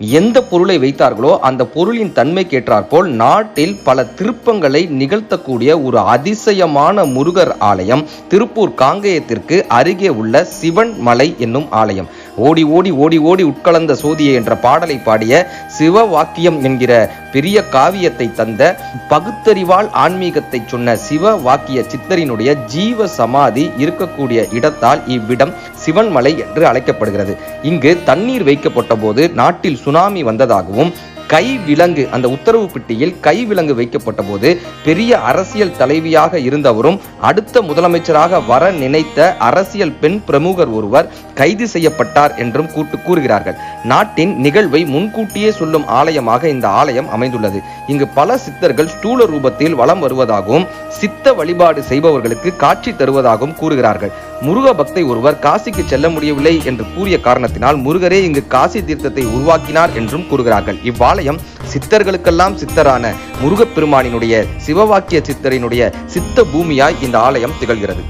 எந்த பொருளை வைத்தார்களோ அந்த பொருளின் தன்மைக்கேற்றாற்போல் நாட்டில் பல திருப்பங்களை நிகழ்த்தக்கூடிய ஒரு அதிசயமான முருகர் ஆலயம் திருப்பூர் காங்கேயத்திற்கு அருகே உள்ள சிவன் மலை என்னும் ஆலயம். ஓடி ஓடி ஓடி ஓடி உட்கலந்த சோதியே என்ற பாடலை பாடிய சிவ வாக்கியம் என்கிற பெரிய காவியத்தை தந்த பகுத்தறிவால் ஆன்மீகத்தை சொன்ன சிவ வாக்கிய சித்தரினுடைய ஜீவ சமாதி இருக்கக்கூடிய இடத்தால் இவ்விடம் சிவன்மலை என்று அழைக்கப்படுகிறது. இங்கு தண்ணீர் வைக்கப்பட்ட போது நாட்டில் சுனாமி வந்ததாகவும் கை விலங்கு அந்த உத்தரவு பெட்டியில் கை விலங்கு வைக்கப்பட்ட போது பெரிய அரசியல் தலைவியாக இருந்தவரும் அடுத்த முதலமைச்சராக வர நினைத்த அரசியல் பெண் பிரமுகர் ஒருவர் கைது செய்யப்பட்டார் என்றும் கூட்டு கூறுகிறார்கள். நாட்டின் நிகழ்வை முன்கூட்டியே சொல்லும் ஆலயமாக இந்த ஆலயம் அமைந்துள்ளது. இங்கு பல சித்தர்கள் ஸ்தூல ரூபத்தில் வலம் வருவதாகவும் சித்த வழிபாடு செய்பவர்களுக்கு காட்சி தருவதாகவும் கூறுகிறார்கள். முருக பக்தை ஒருவர் காசிக்கு செல்ல முடியவில்லை என்று கூறிய காரணத்தினால் முருகரே இங்கு காசி தீர்த்தத்தை உருவாக்கினார் என்றும் கூறுகிறார்கள். இவ்வாலயம் சித்தர்களுக்கெல்லாம் சித்தரான முருகப்பெருமானினுடைய சிவவாக்கிய சித்தரினுடைய சித்த பூமியாய் இந்த ஆலயம் திகழ்கிறது.